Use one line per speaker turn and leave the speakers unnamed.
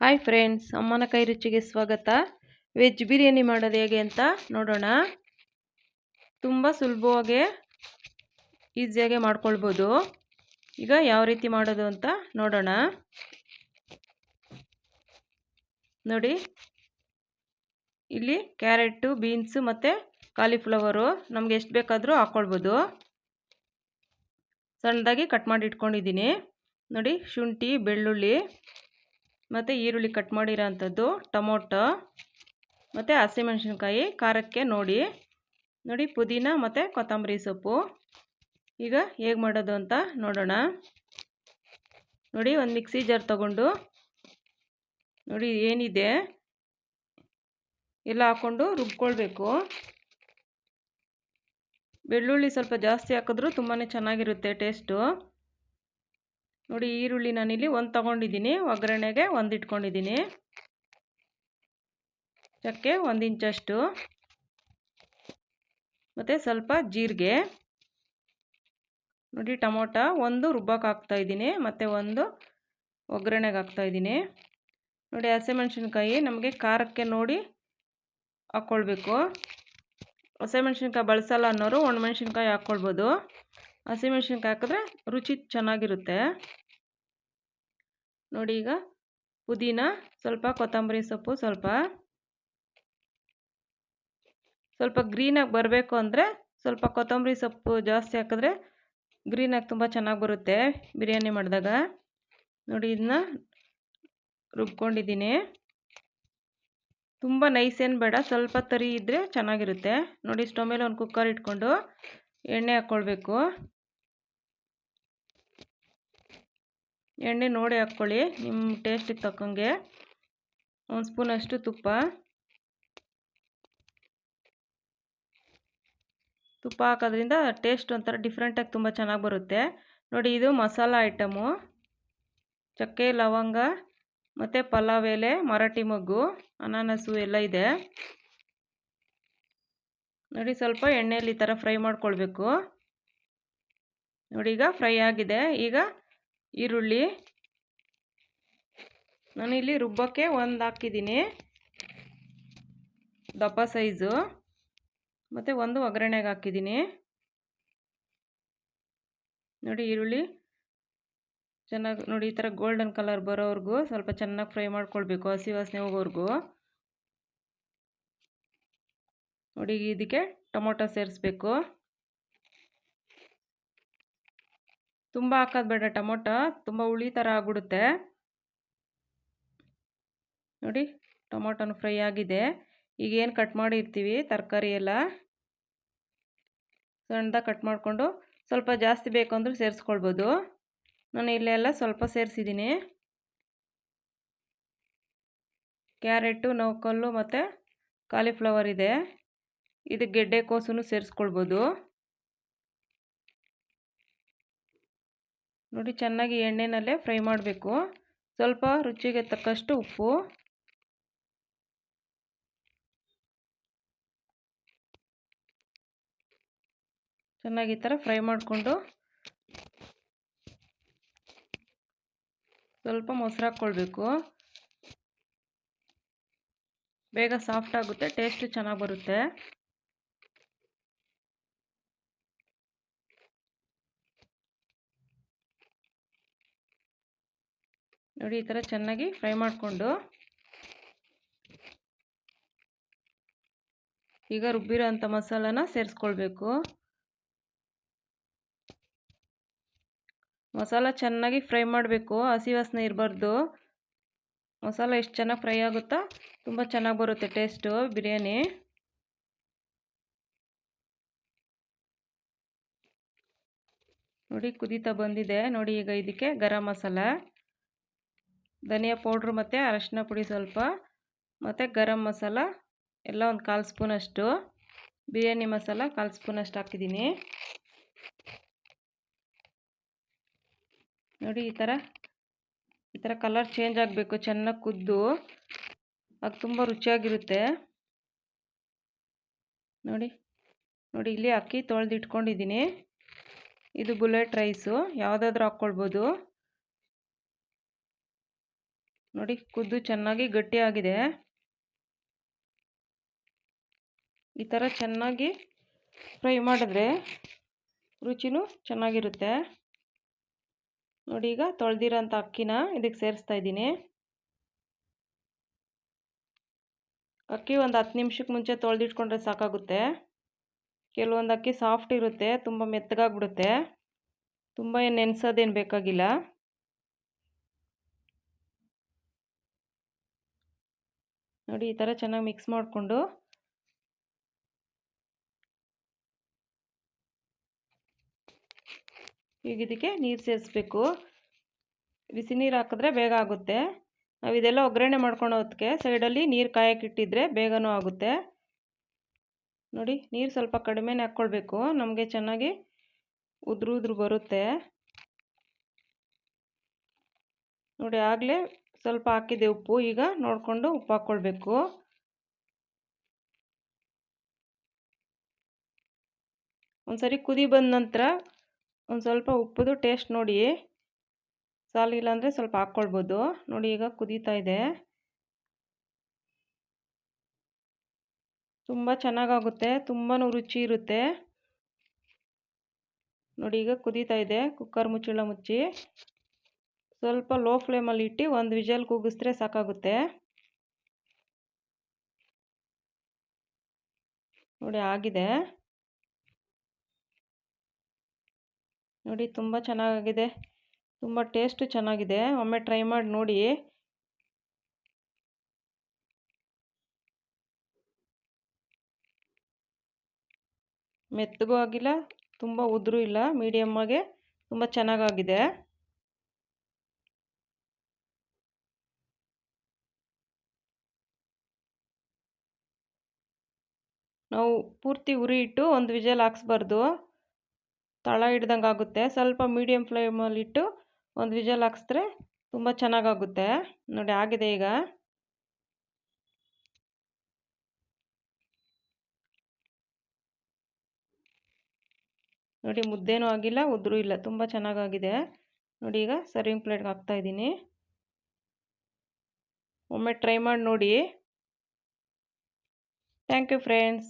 Hi friends ಅಮ್ಮನ ಕೈ ರುಚಿಗೆ ಸ್ವಾಗತ. ವೆಜ್ ಬಿರಿಯಾನಿ ಮಾಡೋದು ಹೇಗೆ ಅಂತ ನೋಡೋಣ. ತುಂಬ ಸುಲಭವಾಗಿ ಈಸಿಯಾಗೆ ಮಾಡ್ಕೊಳ್ಬೋದು. ಈಗ ಯಾವ ರೀತಿ ಮಾಡೋದು ಅಂತ ನೋಡೋಣ. ನೋಡಿ. ಇಲ್ಲಿ ಕ್ಯಾರೆಟು, ಬೀನ್ಸು ಮತ್ತು ಕಾಲಿಫ್ಲವರು ನಮ್ಗೆ ಎಷ್ಟು ಬೇಕಾದರೂ ಹಾಕ್ಕೊಳ್ಬೋದು ಸಣ್ಣದಾಗಿ ಕಟ್ ಮಾಡಿ ಇಟ್ಕೊಂಡಿದ್ದೀನಿ. ನೋಡಿ, ಶುಂಠಿ, ಬೆಳ್ಳುಳ್ಳಿ. ಮತ್ತು ಈರುಳ್ಳಿ ಕಟ್ ಮಾಡಿರೋ ಅಂಥದ್ದು ಟೊಮೊಟೊ, ಮತ್ತು ಹಸಿಮೆಣ್ಸಿನ್ಕಾಯಿ, ಖಾರಕ್ಕೆ ನೋಡಿ. ನೋಡಿ ಪುದೀನ ಮತ್ತು ಕೊತ್ತಂಬರಿ ಸೊಪ್ಪು. ಈಗ ಹೇಗೆ ಮಾಡೋದು ಅಂತ ನೋಡೋಣ. ನೋಡಿ ಒಂದು ಮಿಕ್ಸಿ ಜಾರ್ ತಗೊಂಡು, ನೋಡಿ ಏನಿದೆ. ಎಲ್ಲ ಹಾಕ್ಕೊಂಡು ರುಬ್ಕೊಳ್ಬೇಕು. ಬೆಳ್ಳುಳ್ಳಿ ಸ್ವಲ್ಪ ಜಾಸ್ತಿ ಹಾಕಿದ್ರೂ ತುಂಬಾ ಚೆನ್ನಾಗಿರುತ್ತೆ ಟೇಸ್ಟು. ನೋಡಿ ಈರುಳ್ಳಿ ನಾನಿಲ್ಲಿ ಒಂದು ತೊಗೊಂಡಿದ್ದೀನಿ, ಒಗ್ಗರಣೆಗೆ ಒಂದು ಇಟ್ಕೊಂಡಿದ್ದೀನಿ. ಚಕ್ಕೆ ಒಂದು ಇಂಚಷ್ಟು. ಮತ್ತು ಸ್ವಲ್ಪ ಜೀರಿಗೆ. ನೋಡಿ ಟೊಮೊಟೊ ಒಂದು ರುಬ್ಬಕ್ಕೆ ಹಾಕ್ತಾಯಿದ್ದೀನಿ ಮತ್ತು ಒಂದು ಒಗ್ಗರಣೆಗೆ ಹಾಕ್ತಾಯಿದ್ದೀನಿ ನೋಡಿ ಹಸಿಮೆಣ್ಸಿನ್ಕಾಯಿ ನಮಗೆ ಖಾರಕ್ಕೆ ನೋಡಿ ಹಾಕ್ಕೊಳ್ಬೇಕು ಹಸಿಮೆಣ್ಸಿನ್ಕಾಯಿ ಬಳಸಲ್ಲ ಅನ್ನೋರು ಒಣಮೆಣ್ಸಿನ್ಕಾಯಿ ಹಾಕ್ಕೊಳ್ಬೋದು ಹಸಿಮೆಣ್ಸಿನ್ಕಾಯಿ ಹಾಕಿದ್ರೆ ರುಚಿ ಚೆನ್ನಾಗಿರುತ್ತೆ. ನೋಡಿ ಈಗ ಪುದೀನ, ಸ್ವಲ್ಪ ಕೊತ್ತಂಬರಿ ಸೊಪ್ಪು ಸ್ವಲ್ಪ. ಸ್ವಲ್ಪ ಗ್ರೀನಾಗಿ ಬರಬೇಕು ಅಂದರೆ ಸ್ವಲ್ಪ ಕೊತ್ತಂಬರಿ ಸೊಪ್ಪು ಜಾಸ್ತಿ ಹಾಕಿದ್ರೆ ಗ್ರೀನಾಗಿ ತುಂಬ ಚೆನ್ನಾಗಿ ಬರುತ್ತೆ ಬಿರಿಯಾನಿ ಮಾಡಿದಾಗ. ನೋಡಿ ಇದನ್ನ ರುಬ್ಕೊಂಡಿದ್ದೀನಿ. ತುಂಬ ನೈಸ್ ಏನು ಬೇಡ, ಸ್ವಲ್ಪ ತರಿ ಇದ್ದರೆ ಚೆನ್ನಾಗಿರುತ್ತೆ. ನೋಡಿ ಸ್ಟವ್ ಮೇಲೆ ಒಂದು ಕುಕ್ಕರ್ ಇಟ್ಕೊಂಡು ಎಣ್ಣೆ ಹಾಕ್ಕೊಳ್ಬೇಕು ಎಣ್ಣೆ ನೋಡಿ ಹಾಕ್ಕೊಳ್ಳಿ ನಿಮ್ಮ ಟೇಸ್ಟಿಗೆ ತಕ್ಕಂಗೆ. ಒಂದು ಸ್ಪೂನಷ್ಟು ತುಪ್ಪ. ತುಪ್ಪ ಹಾಕೋದ್ರಿಂದ ಟೇಸ್ಟ್ ಒಂಥರ ಡಿಫ್ರೆಂಟಾಗಿ ತುಂಬ ಚೆನ್ನಾಗಿ ಬರುತ್ತೆ. ನೋಡಿ, ಇದು ಮಸಾಲ ಐಟಮು. ಚಕ್ಕೆ, ಲವಂಗ, ಮತ್ತು ಪಲಾವ್ ಎಲೆ, ಮರಾಠಿ ಮಗ್ಗು, ಅನಾನಸು ಎಲ್ಲ ಇದೆ. ನೋಡಿ, ಸ್ವಲ್ಪ ಎಣ್ಣೆಯಲ್ಲಿ ಈ ಥರ ಫ್ರೈ ಮಾಡ್ಕೊಳ್ಬೇಕು. ನೋಡಿ, ಈಗ ಫ್ರೈ ಆಗಿದೆ. ಈಗ ಈರುಳ್ಳಿ. ನಾನಿಲ್ಲಿ ರುಬ್ಬಕ್ಕೆ ಒಂದು ಹಾಕಿದ್ದೀನಿ. ದಪ್ಪ ಸೈಜು. ಮತ್ತು ಒಂದು ಒಗ್ಗರಣೆಗೆ ಹಾಕಿದ್ದೀನಿ. ನೋಡಿ ಈರುಳ್ಳಿ. ಚೆನ್ನಾಗಿ ನೋಡಿ ಈ ಥರ ಗೋಲ್ಡನ್ ಕಲರ್ ಬರೋವರೆಗೂ ಸ್ವಲ್ಪ ಚೆನ್ನಾಗಿ ಫ್ರೈ ಮಾಡ್ಕೊಳ್ಬೇಕು ಹಸಿ ವಾಸನೆ ಹೋಗೋವರೆಗೂ. ನೋಡಿ ಇದಕ್ಕೆ ಟೊಮೊಟೊ ಸೇರಿಸ್ಬೇಕು. ತುಂಬ ಹಾಕೋದು ಬೇಡ ಟೊಮೊಟೊ, ತುಂಬ ಹುಳಿ ಥರ ಆಗ್ಬಿಡುತ್ತೆ. ನೋಡಿ, ಟೊಮೊಟೊನು ಫ್ರೈ ಆಗಿದೆ. ಈಗ ಏನು ಕಟ್ ಮಾಡಿರ್ತೀವಿ, ತರಕಾರಿ ಎಲ್ಲ. ಸಣ್ಣದಾಗಿ ಕಟ್ ಮಾಡಿಕೊಂಡು ಸ್ವಲ್ಪ ಜಾಸ್ತಿ ಬೇಕು ಅಂದ್ರೆ ಸೇರಿಸ್ಕೊಳ್ಬೋದು. ನಾನು ಇಲ್ಲೆಲ್ಲ ಸ್ವಲ್ಪ ಸೇರಿಸಿದ್ದೀನಿ. ಕ್ಯಾರೆಟು ನೌಕಲ್ಲು ಮತ್ತು ಕಾಲಿಫ್ಲವರ್ ಇದೆ. ಇದು ಗೆಡ್ಡೆ ಕೋಸು ಸೇರಿಸ್ಕೊಳ್ಬೋದು. ನೋಡಿ, ಚೆನ್ನಾಗಿ ಎಣ್ಣೆನಲ್ಲೇ ಫ್ರೈ ಮಾಡಬೇಕು. ಸ್ವಲ್ಪ ರುಚಿಗೆ ತಕ್ಕಷ್ಟು ಉಪ್ಪು. ಚೆನ್ನಾಗಿ ಈ ಥರ ಫ್ರೈ ಮಾಡಿಕೊಂಡು ಸ್ವಲ್ಪ ಮೊಸರು ಹಾಕ್ಕೊಳ್ಬೇಕು. ಬೇಗ ಸಾಫ್ಟ್ ಆಗುತ್ತೆ, ಟೇಸ್ಟು ಚೆನ್ನಾಗಿ ಬರುತ್ತೆ. ನೋಡಿ, ಈ ಥರ ಚೆನ್ನಾಗಿ ಫ್ರೈ ಮಾಡಿಕೊಂಡು ಈಗ ರುಬ್ಬಿರೋ ಅಂಥ ಮಸಾಲಾನ ಸೇರಿಸ್ಕೊಳ್ಬೇಕು. ಮಸಾಲ ಚೆನ್ನಾಗಿ ಫ್ರೈ ಮಾಡಬೇಕು, ಹಸಿ ವಾಸನೆ ಇರಬಾರ್ದು. ಮಸಾಲ ಎಷ್ಟು ಚೆನ್ನಾಗಿ ಫ್ರೈ ಆಗುತ್ತಾ ತುಂಬ ಚೆನ್ನಾಗಿ ಬರುತ್ತೆ ಟೇಸ್ಟು, ಬಿರಿಯಾನಿ. ನೋಡಿ, ಕುದೀತಾ ಬಂದಿದೆ. ನೋಡಿ, ಈಗ ಇದಕ್ಕೆ ಗರಂ ಮಸಾಲ. ಧನಿಯಾ ಪೌಡ್ರ್ ಮತ್ತು ಅರಶಿನ ಪುಡಿ ಸ್ವಲ್ಪ, ಮತ್ತು ಗರಂ ಮಸಾಲ, ಎಲ್ಲ ಒಂದು ಕಾಲು ಸ್ಪೂನಷ್ಟು ಬಿರಿಯಾನಿ ಮಸಾಲ ಕಾಲು ಸ್ಪೂನಷ್ಟು ಹಾಕಿದ್ದೀನಿ. ನೋಡಿ ಈ ಥರ ಈ ಥರ ಕಲರ್ ಚೇಂಜ್ ಆಗಬೇಕು, ಚೆನ್ನಾಗಿ ಕುದ್ದು. ಅದು ತುಂಬ ರುಚಿಯಾಗಿರುತ್ತೆ. ನೋಡಿ ನೋಡಿ ಇಲ್ಲಿ ಅಕ್ಕಿ ತೊಳೆದಿಟ್ಕೊಂಡಿದ್ದೀನಿ. ಇದು ಬುಲೆಟ್ ರೈಸು, ಯಾವುದಾದ್ರೂ ಹಾಕ್ಕೊಳ್ಬೋದು. ನೋಡಿ ಕುದ್ದು ಚೆನ್ನಾಗಿ ಗಟ್ಟಿಯಾಗಿದೆ. ಈ ಥರ ಚೆನ್ನಾಗಿ ಫ್ರೈ ಮಾಡಿದ್ರೆ ರುಚಿನೂ ಚೆನ್ನಾಗಿರುತ್ತೆ. ನೋಡಿ ಈಗ ತೊಳೆದಿರೋಂಥ ಅಕ್ಕಿನ ಇದಕ್ಕೆ ಸೇರಿಸ್ತಾ ಇದ್ದೀನಿ. ಅಕ್ಕಿ ಒಂದು ಹತ್ತು ನಿಮಿಷಕ್ಕೆ ಮುಂಚೆ ತೊಳೆದಿಟ್ಕೊಂಡ್ರೆ ಸಾಕಾಗುತ್ತೆ. ಕೆಲವೊಂದು ಅಕ್ಕಿ ಸಾಫ್ಟ್ ಇರುತ್ತೆ, ತುಂಬ ಮೆತ್ತಗಾಗ್ಬಿಡುತ್ತೆ. ತುಂಬ ಏನು ನೆನೆಸೋದೇನು ಬೇಕಾಗಿಲ್ಲ. ನೋಡಿ ಈ ಥರ ಚೆನ್ನಾಗಿ ಮಿಕ್ಸ್ ಮಾಡಿಕೊಂಡು ಈಗ ಇದಕ್ಕೆ ನೀರು ಸೇರಿಸ್ಬೇಕು. ಬಿಸಿ ನೀರು ಹಾಕಿದ್ರೆ ಬೇಗ ಆಗುತ್ತೆ. ನಾವು ಇದೆಲ್ಲ ಒಗ್ಗರಣೆ ಮಾಡ್ಕೊಂಡು ಹೋದಕ್ಕೆ ಸೈಡಲ್ಲಿ ನೀರು ಕಾಯಕ್ಕೆ ಇಟ್ಟಿದ್ರೆ ಬೇಗನೂ ಆಗುತ್ತೆ. ನೋಡಿ ನೀರು ಸ್ವಲ್ಪ ಕಡಿಮೆನೇ ಹಾಕ್ಕೊಳ್ಬೇಕು. ನಮಗೆ ಚೆನ್ನಾಗಿ ಉದ್ರು ಉದ್ರು ಬರುತ್ತೆ. ನೋಡಿ ಆಗಲೇ ಸ್ವಲ್ಪ ಹಾಕಿದೆ ಉಪ್ಪು ಈಗ ನೋಡಿಕೊಂಡು ಉಪ್ಪು ಹಾಕ್ಕೊಳ್ಬೇಕು. ಒಂದ್ಸರಿ ಕುದಿ ಬಂದ ನಂತರ ಒಂದು ಸ್ವಲ್ಪ ಉಪ್ಪುದು ಟೇಸ್ಟ್ ನೋಡಿ. ಸಾಲಿಲ್ಲ ಅಂದರೆ ಸ್ವಲ್ಪ ಹಾಕ್ಕೊಳ್ಬೋದು. ನೋಡಿ ಈಗ ಕುದೀತಾ ಇದೆ. ತುಂಬ ಚೆನ್ನಾಗಾಗುತ್ತೆ. ತುಂಬಾ ರುಚಿ ಇರುತ್ತೆ. ನೋಡಿ ಈಗ ಕುದೀತಾ ಇದೆ. ಕುಕ್ಕರ್ ಮುಚ್ಚಳ ಮುಚ್ಚಿ. ಸ್ವಲ್ಪ ಲೋ ಫ್ಲೇಮಲ್ಲಿ ಇಟ್ಟು ಒಂದು ವಿಜಲ್ ಕೂಗಿಸಿದ್ರೆ ಸಾಕಾಗುತ್ತೆ. ನೋಡಿ ಆಗಿದೆ. ನೋಡಿ ತುಂಬ ಚೆನ್ನಾಗಿದೆ ತುಂಬ ಟೇಸ್ಟು ಚೆನ್ನಾಗಿದೆ. ಒಮ್ಮೆ ಟ್ರೈ ಮಾಡಿ ನೋಡಿ. ಮೆತ್ತಗೂ ಆಗಿಲ್ಲ, ತುಂಬ ಉದುರು ಇಲ್ಲ ಮೀಡಿಯಮ್ಮಾಗೆ ತುಂಬ ಚೆನ್ನಾಗಾಗಿದೆ. ನಾವು ಪೂರ್ತಿ ಉರಿ ಇಟ್ಟು ಒಂದು ವಿಜಲ್ ಹಾಕ್ಸ್ಬಾರ್ದು. ತಳ ಹಿಡ್ದಂಗೆ ಆಗುತ್ತೆ. ಸ್ವಲ್ಪ ಮೀಡಿಯಮ್ ಫ್ಲೇಮಲ್ಲಿಟ್ಟು ಒಂದು ವಿಜಲ್ ಹಾಕ್ಸಿದ್ರೆ ತುಂಬ ಚೆನ್ನಾಗಾಗುತ್ತೆ. ನೋಡಿ ಆಗಿದೆ ಈಗ. ನೋಡಿ ಮುದ್ದೇನೂ ಆಗಿಲ್ಲ, ಉದ್ರೂ ಇಲ್ಲ. ತುಂಬ ಚೆನ್ನಾಗಾಗಿದೆ. ನೋಡಿ ಈಗ ಸರ್ವಿಂಗ್ ಪ್ಲೇಟ್ಗೆ ಹಾಕ್ತಾಯಿದ್ದೀನಿ ಒಮ್ಮೆ ಟ್ರೈ ಮಾಡಿ ನೋಡಿ. Thank you friends